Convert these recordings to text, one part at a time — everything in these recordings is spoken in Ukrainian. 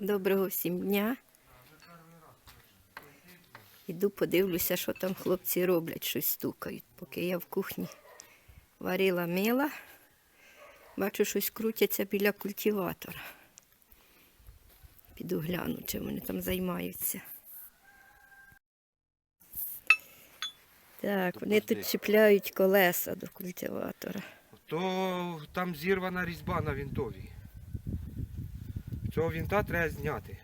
Доброго всім дня. Іду подивлюся, що там хлопці роблять, щось стукають. Поки я в кухні варила мила, бачу, щось крутяться біля культиватора. Піду гляну, чим вони там займаються. Так, вони тут чіпляють колеса до культиватора. То там зірвана різьба на вінтовій. Цього вінта треба зняти.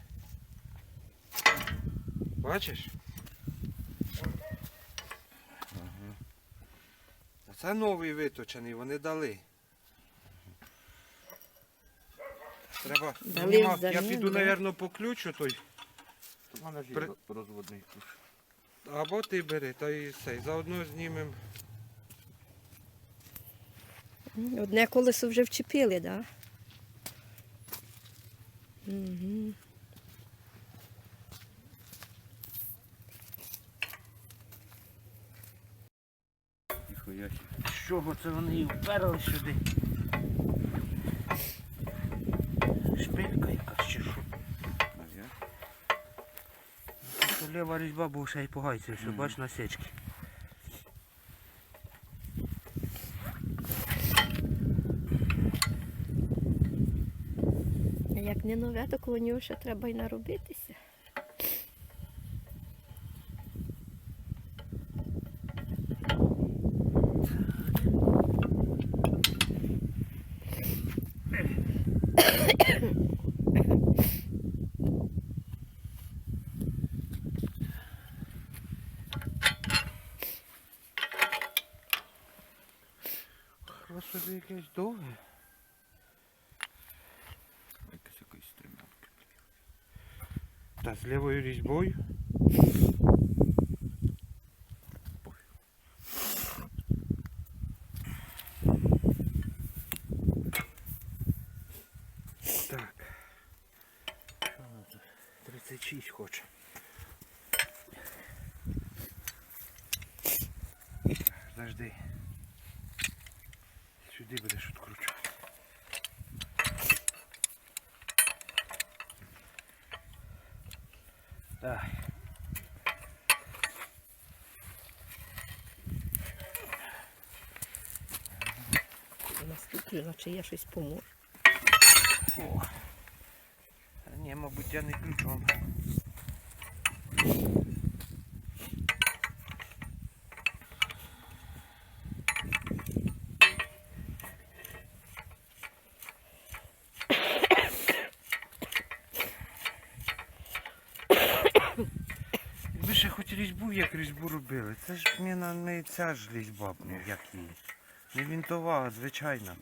Бачиш? А це новий виточений, вони дали. Треба Дали знімати. Я піду, мабуть, по ключу той. У мене ж При- розводний ключ. Або ти бери, та і цей. Заодно знімемо. Одне колесо вже вчепили, так? Да? Угу. Ніхуя. З чого це вони і вперли сюди? Шпилька якась чи що? Лева різьба, бо ще й погайці, все, бач насечки. Як не нове, то коло нього ще треба й наробитися. з лівою різьбою. Так. Що у нас тут? 36 хоче. Завжди. Сюди будеш відкручувати. Так. Наступлю, наче я щось поможу. О. А ні, мабуть, я не ключом. Якби ще хоч різьбу, як різьбу робили. Це ж мені не ця ж різьба, ну, як її. Не вінтова, а звичайна.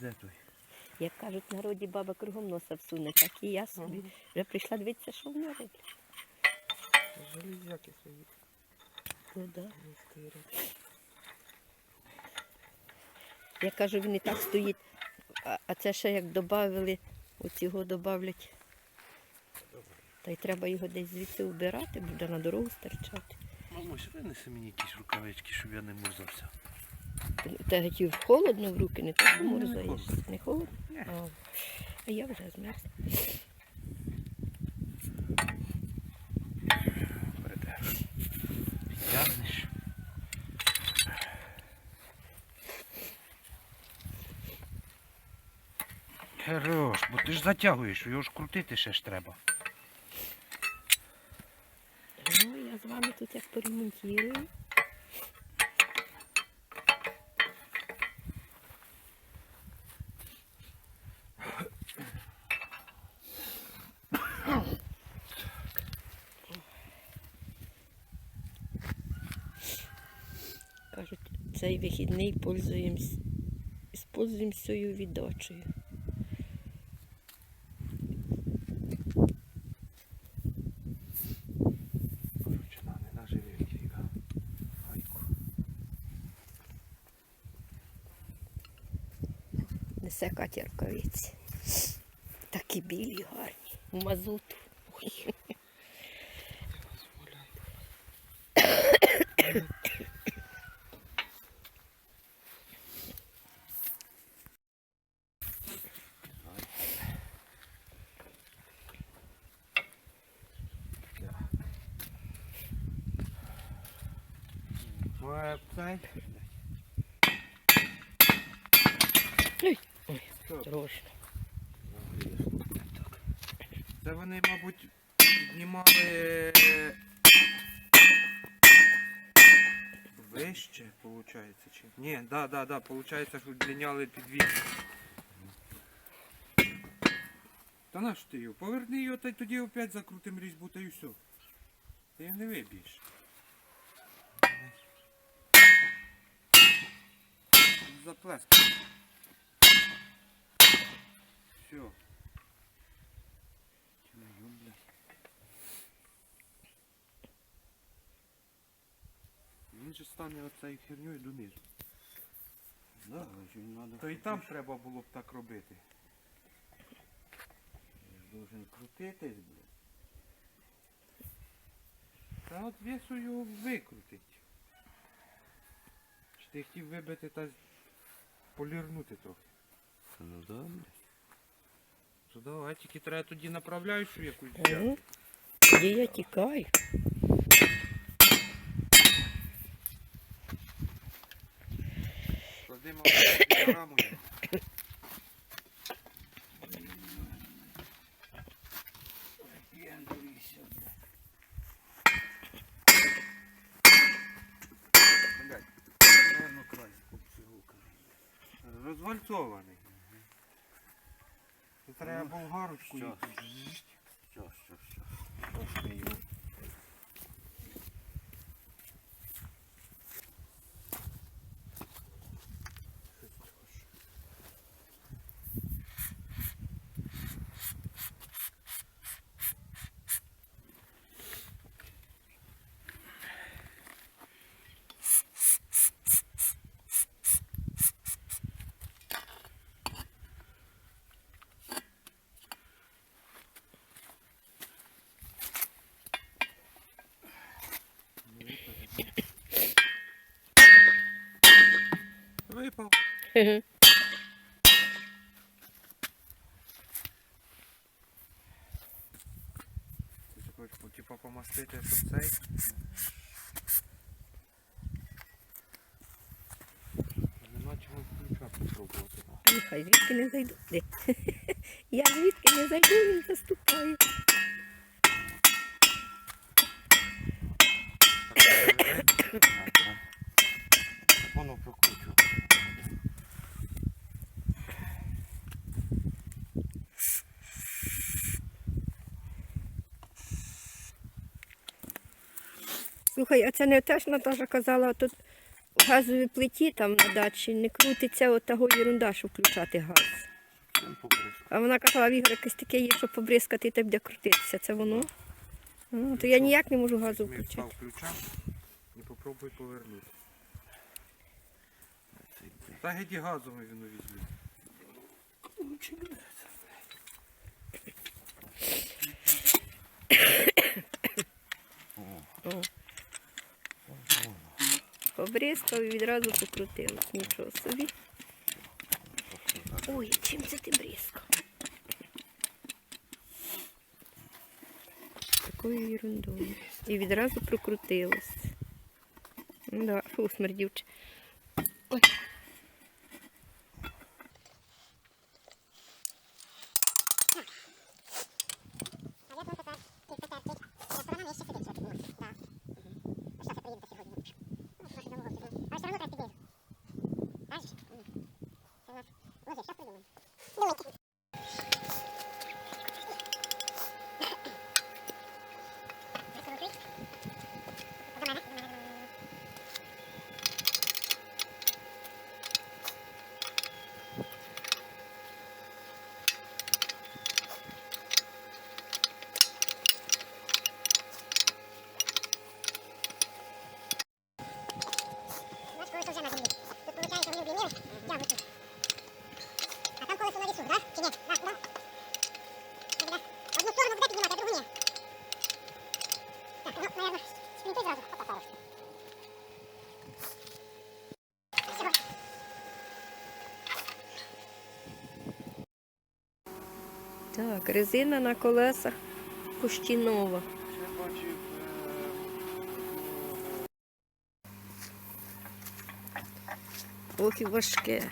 Де той? Як кажуть, в народі баба кругом носа всуне, так і я собі. Вже прийшла дивитися, що вони роблять. Железяки свої Ну, да. Я кажу, він і так стоїть. А, а це ще як додали, його додавлять. Та й треба його десь звідси вбирати, буде на дорогу стирчати. Мамусь, винеси мені якісь рукавички, щоб я не мурзався. Та геть холодно в руки, не так не морзаєш. холодно. Не холодно? Ні. А, я вже змерз. Хорош, бо ти ж затягуєш, його ж крутити ще ж треба. Ну, я з вами тут як поремонтую. Кажуть, цей вихідний пользуємось, используємось цією. Оце катірковиці. Такі білі, гарні. В мазуту. Ой. Ой, птай. Трошно. Це вони, мабуть, піднімали вище, виходить, чи? Ні, да, да, да, виходить, що підняли підвіз. Та наш ти його? Поверни його, та й тоді опять закрутим різьбу, та й все. Ти його не виб'єш. Заплеск. Все. Він же стане оцею херньою донизу. Да, він надо. То і там треба було б так робити. Должен крутитись, блядь. Та от весу його викрутить. Чи ти хотів вибити та полірнути трохи? Ну да, блядь. То давай, тільки треба тоді направляючу якусь взяти. Угу. Тоді я тікаю. Клади мабуть, раму. Блядь, Наверно, край купцюка. розвальцований. Треба болгарочку. Що, що, що. Трошки його. Випав. Типа помастити, щоб цей. Нема чого ключа попробувати. Нехай звідки не зайду. Я звідки не зайду, він заступає. Воно прокручу. Слухай, а це не теж Наташа казала, тут в газовій плиті там на дачі не крутиться от того ерунда, щоб включати газ. А вона казала, в Ігор якесь таке є, щоб побризкати і те буде крутитися. Це воно? Ну, то я ніяк не можу газу включити. ключа і попробуй повернути. Та геді газом він візьме. О. Побризкав і відразу покрутилось. Нічого собі. Ой, чим це ти бризкав? Такою ерундою. І відразу прокрутилось. Ну Да, фу, смердівче. Ой. Знаєш, коли вже на землі. Тут виходить, вони об'ємні тягнуті. А там колесо на вісу, да? Чи ні? Да, да. Так, да. Одну сторону буде піднімати, а другу ні. Так, ну, наверное, спринти зразу. Опа, парочку. Всього. Так, резина на колесах почти нова. Ох і важке.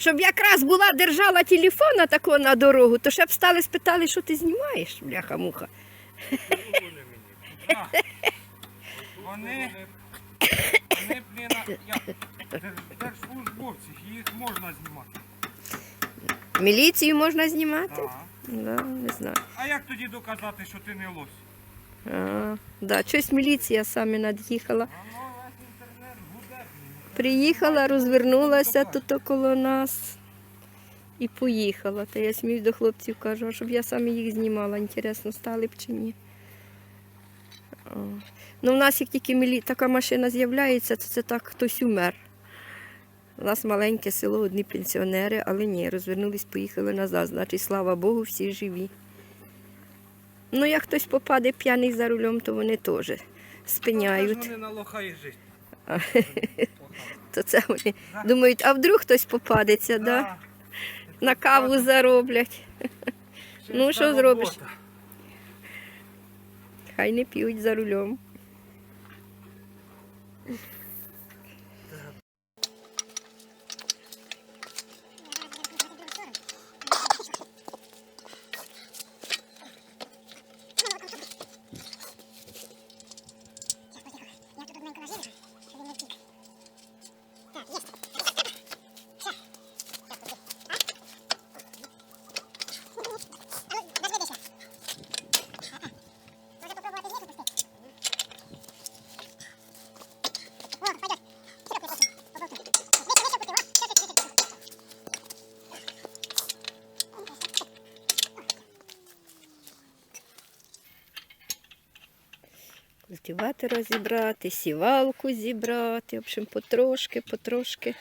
Щоб якраз була держала телефона тако на дорогу, то ще б стали спитали, що ти знімаєш, бляха-муха. Вони, вони, блін, як дер- держслужбовці, їх можна знімати. Міліцію можна знімати? Так. Да, не знаю. А як тоді доказати, що ти не лось? А, да, щось міліція саме над'їхала. Приїхала, розвернулася тут коло нас і поїхала. Та я смію до хлопців кажу, а щоб я саме їх знімала. Інтересно, стали б чи ні. О. Ну, в нас як тільки мілі... така машина з'являється, то це так хтось умер. У нас маленьке село, одні пенсіонери, але ні, розвернулись, поїхали назад. Значить, слава Богу, всі живі. Ну, як хтось попаде п'яний за рулем, то вони теж спиняють. Вони на лоха і жить. То це вони думають, а вдруг хтось попадеться, да? на каву зароблять. Ну, що зробиш? Хай не п'ють за рулем. Культиватора зібрати, сівалку зібрати. В общем, потрошки, потрошки.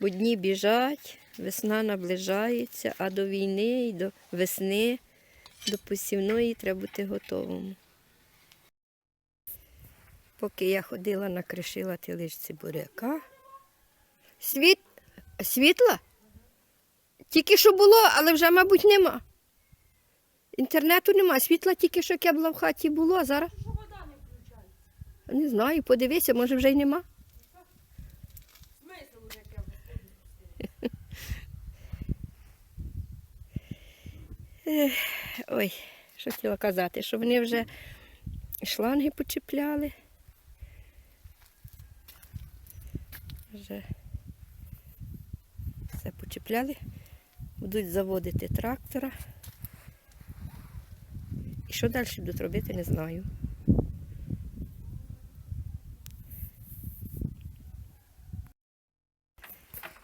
Бо дні біжать, весна наближається, а до війни і до весни, до посівної треба бути готовим. Поки я ходила, накришила ті лишці буряка. Світ... Світла? Тільки що було, але вже, мабуть, нема. Інтернету нема, світла тільки що як я була в хаті було, а зараз. Не знаю, подивися, може вже й нема. Ой, що хотіла казати, що вони вже шланги почіпляли. Вже все почіпляли. Будуть заводити трактора. І що далі будуть робити, не знаю.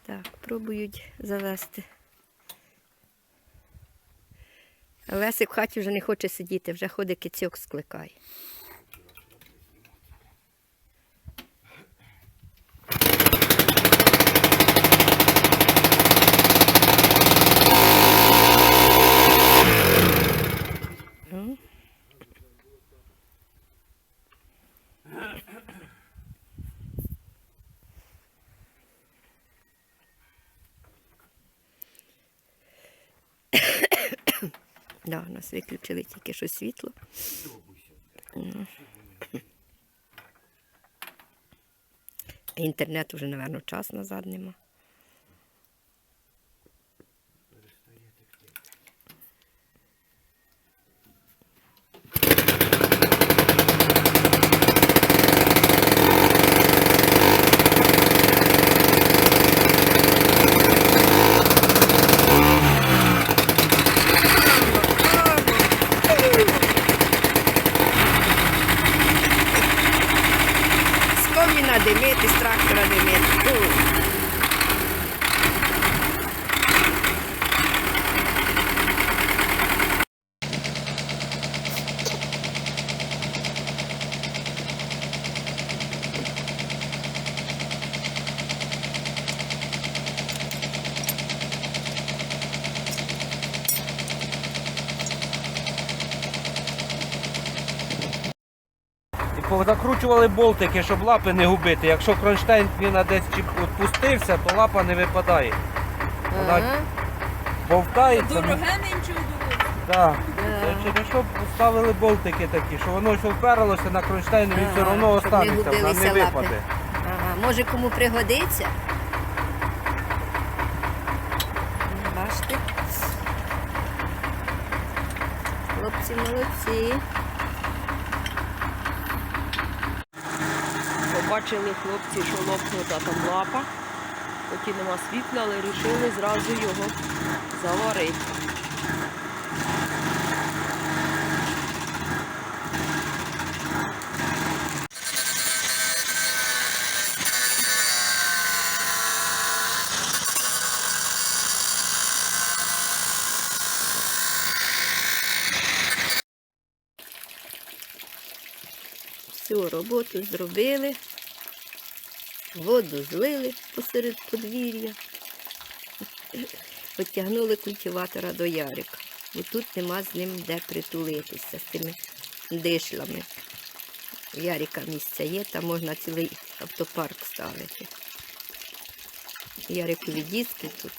Так, пробують завести. Лесик в хаті вже не хоче сидіти, вже ходить кицьок скликає. Ну. Да, у нас виключили тільки що світло. Інтернет вже, мабуть, час назад нема. З коміна димити, з трактора димити. Фу. І позакручували болтики, щоб лапи не губити. Якщо кронштейн він десь відпустився, то лапа не випадає. Вона Ага. бовтається. ну, Дороге нинче у. Так. Да. Це через що поставили болтики такі, що воно все вперлося на кронштейн, він все одно щоб не останеться, вона не лапи. випаде. Ага, може кому пригодиться. Ну, Бачите. Хлопці молодці. Побачили хлопці, що лопнута там лапа. Поки нема світла, але вирішили зразу його заварити. Всю роботу зробили. Воду злили посеред подвір'я. Потягнули культиватора до Ярика. Бо тут нема з ним де притулитися, з тими дишлами. Ярика місце є, там можна цілий автопарк ставити. Ярикові дітки тут.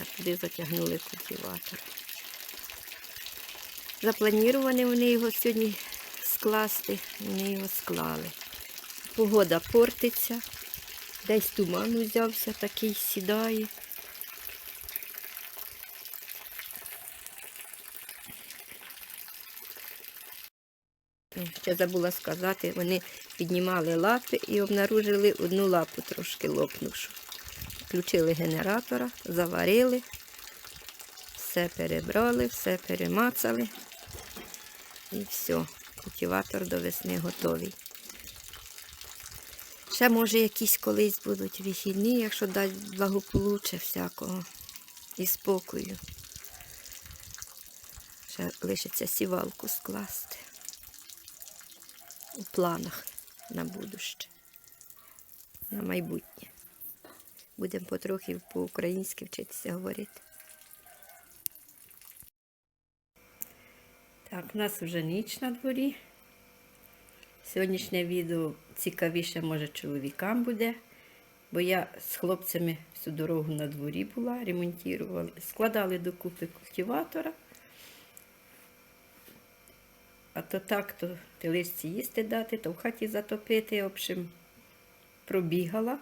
А туди затягнули культиватор. Запланіровані вони його сьогодні скласти, вони його склали. Погода портиться, десь туман узявся, такий сідає. Ще забула сказати, вони піднімали лапи і обнаружили одну лапу трошки лопнувшу. Включили генератора, заварили, все перебрали, все перемацали. І все, культиватор до весни готовий. Ще, може, якісь колись будуть вихідні, якщо дасть благополуччя всякого і спокою. Ще лишиться сівалку скласти. У планах на будуще, на майбутнє. Будемо потрохи по-українськи вчитися говорити. Так, у нас вже ніч на дворі. Сьогоднішнє відео цікавіше, може, чоловікам буде, бо я з хлопцями всю дорогу на дворі була, ремонтували, складали докупи культиватора. А то так, то теличці їсти дати, то в хаті затопити, в общем, пробігала.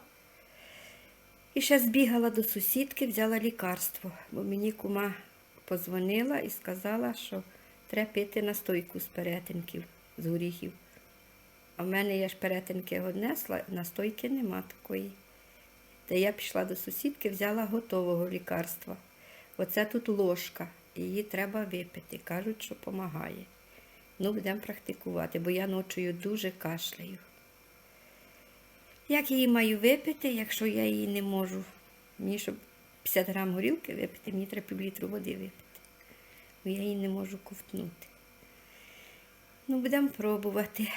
І ще збігала до сусідки, взяла лікарство, бо мені кума позвонила і сказала, що треба пити настойку з перетинків, з горіхів. А в мене я ж перетинки однесла, настойки нема такої. Та я пішла до сусідки, взяла готового лікарства. Оце тут ложка, її треба випити. Кажуть, що допомагає. Ну, будемо практикувати, бо я ночою дуже кашляю. Як її маю випити, якщо я її не можу? Мені, щоб 50 грам горілки випити, мені треба півлітру води випити. Бо я її не можу ковтнути. Ну, будемо пробувати.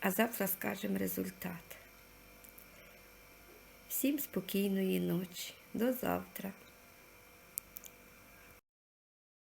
А завтра скажемо результат. Всім спокійної ночі. До завтра.